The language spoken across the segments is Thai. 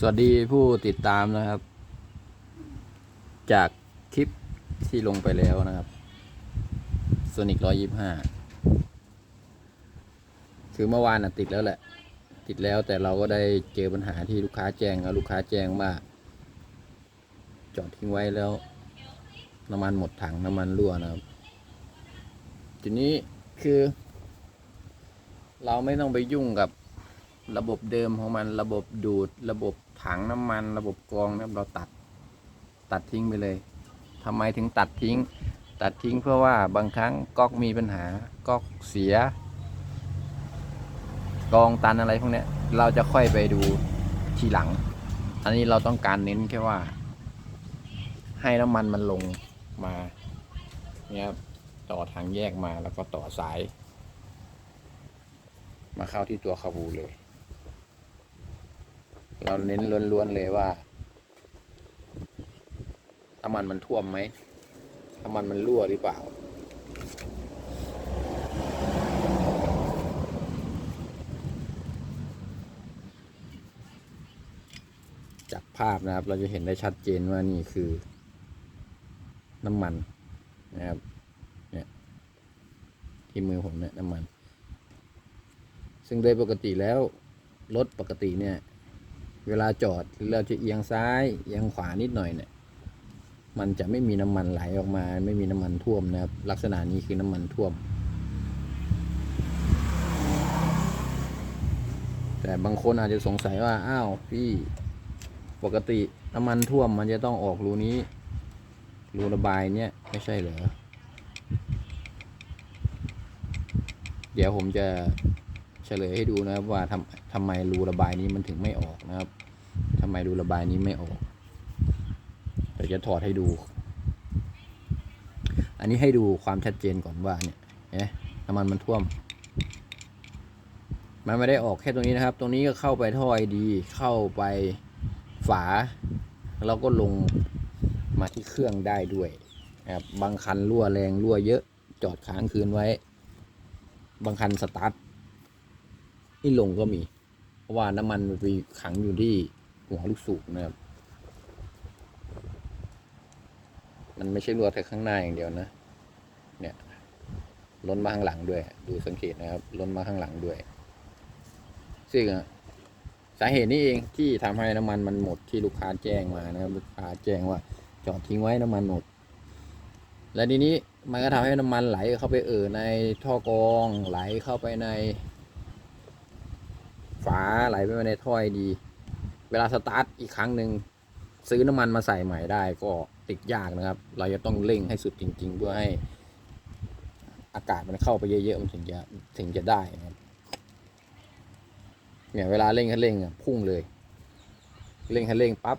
สวัสดีผู้ติดตามนะครับ จากคลิปที่ลงไปแล้วนะครับโซนิกร้อยยี่ห้าคือเมื่อวานนะติดแล้วแหละ ติดแล้วแต่เราก็ได้เจอปัญหาที่ลูกค้าแจ้งแล้วลูกค้าแจ้งว่า จอดทิ้งไว้แล้วน้ำมันหมดถังน้ำมันรั่วนะครับ ทีนี้คือ เราไม่ต้องไปยุ่งกับ ระบบเดิมของมันระบบดูด ระบบถังน้ำมัน ระบบกรองนะครับเราตัดตัดทิ้งไปเลยทำไมถึงตัดทิ้ง ตัดทิ้งเพื่อว่าบางครั้งก๊อกมีปัญหาก๊อกเสียกรองตันอะไรพวกนี้เราจะค่อยไปดูทีหลัง อันนี้เราต้องการเน้นแค่ว่า ให้น้ำมันมันลงมาเนี่ยครับต่อทางแยกมาแล้วก็ต่อสาย มาเข้าที่ตัวคาบูเลย เราเน้นล้วนๆเลยว่าน้ำมันมันท่วมไหมน้ำมันมันรั่วหรือเปล่า จากภาพนะครับ เราจะเห็นได้ชัดเจนว่านี่คือ น้ำมันนะครับเนี่ยที่มือผมเนี่ยน้ำมัน ซึ่งโดยปกติแล้วรถปกติเนี่ย เวลาจอดเราจะเอียงซ้ายเอียงขวานิดหน่อยเนี่ยมันจะไม่มีน้ำมันไหลออกมา ไม่มีน้ำมันท่วมนะครับ ลักษณะนี้คือน้ำมันท่วม แต่บางคนอาจจะสงสัยว่าอ้าวพี่ปกติน้ำมันท่วมมันจะต้องออกรูนี้รูระบายเนี่ยไม่ใช่เหรอเดี๋ยวผมจะ เฉลยให้ดูนะครับว่าทำทำไมรูระบายนี้มันถึงไม่ออกนะครับทำไมรูระบายนี้ไม่ออกเดี๋ยวจะถอดให้ดู อันนี้ให้ดูความชัดเจนก่อนว่าเนี่ยเห็นน้ำมันมันท่วม มันไม่ได้ออกแค่ตรงนี้นะครับ ตรงนี้ก็เข้าไปท่อไอดี เข้าไปฝา แล้วก็ลงมาที่เครื่องได้ด้วยนะครับบางคันรั่วแรงรั่วเยอะจอดค้างคืนไว้ บางคันสตาร์ท นี่ลงก็มี เพราะว่าน้ำมันมันไปขังอยู่ที่หัวลูกสูบนะครับ มันไม่ใช่รั่วแต่ข้างหน้าอย่างเดียวนะ เนี่ยล้นมาข้างหลังด้วย ดูสังเกตนะครับ ล้นมาข้างหลังด้วย ซึ่งสาเหตุนี้เองที่ทำให้น้ำมันมันหมดที่ลูกค้าแจ้งมานะครับ ลูกค้าแจ้งว่าจอดทิ้งไว้น้ำมันหมด และทีนี้มันก็ทำให้น้ำมันไหลเข้าไปเอ่อในท่อกรองไหลเข้าไปใน ฝาไหลไปในท่อไอดี เวลาสตาร์ทอีกครั้งหนึ่งซื้อน้ำมันมาใส่ใหม่ได้ก็ติดยากนะครับ เราจะต้องเร่งให้สุดจริง ๆ เพื่อให้อากาศมันเข้าไปเยอะๆมันถึงจะถึงจะได้นะครับเนี่ยเวลาเร่งคันเร่งอะพุ่งเลย เร่งคันเร่งปั๊บ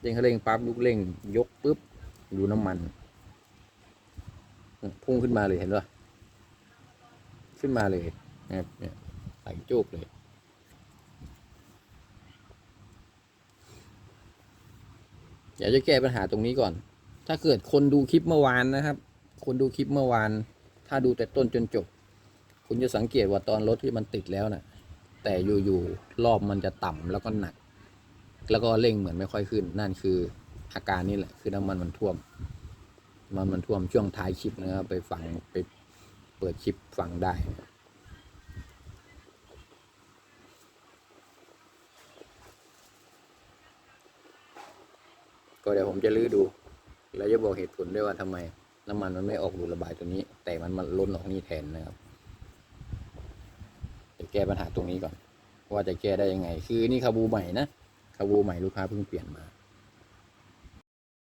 เร่งคันเร่งปั๊บลูกเร่ง ยกปุ๊บดูน้ำมัน พุ่งขึ้นมาเลยเห็นปะขึ้นมาเลยนะครับเนี่ย ไหลโจกเลยอยากจะแก้ปัญหาตรงนี้ก่อน ถ้าเกิดคนดูคลิปเมื่อวานนะครับ คนดูคลิปเมื่อวาน ถ้าดูแต่ต้นจนจบ คุณจะสังเกตว่าตอนรถที่มันติดแล้วนะ่ะ แต่อยู่ๆรอบมันจะต่ำแล้วก็หนัก แล้วก็เร่งเหมือนไม่ค่อยขึ้น นั่นคืออาการนี่แหละ คือน้ำมันมันท่วม มันมันท่วมช่วงท้ายคลิปนะครับไปฟังไปเปิดคลิปฟังได้ ก็เดี๋ยวผมจะลื้อดู แล้วจะบอกเหตุผลด้วยว่าทำไมน้ำมันมันไม่ออกดูระบายตัวนี้ แต่มันมันล้นออกนี่แทนนะครับจะแก้ปัญหาตรงนี้ก่อน ว่าจะแก้ได้ยังไง คือนี่คาบูใหม่นะคาบูใหม่ลูกค้าเพิ่งเปลี่ยนมา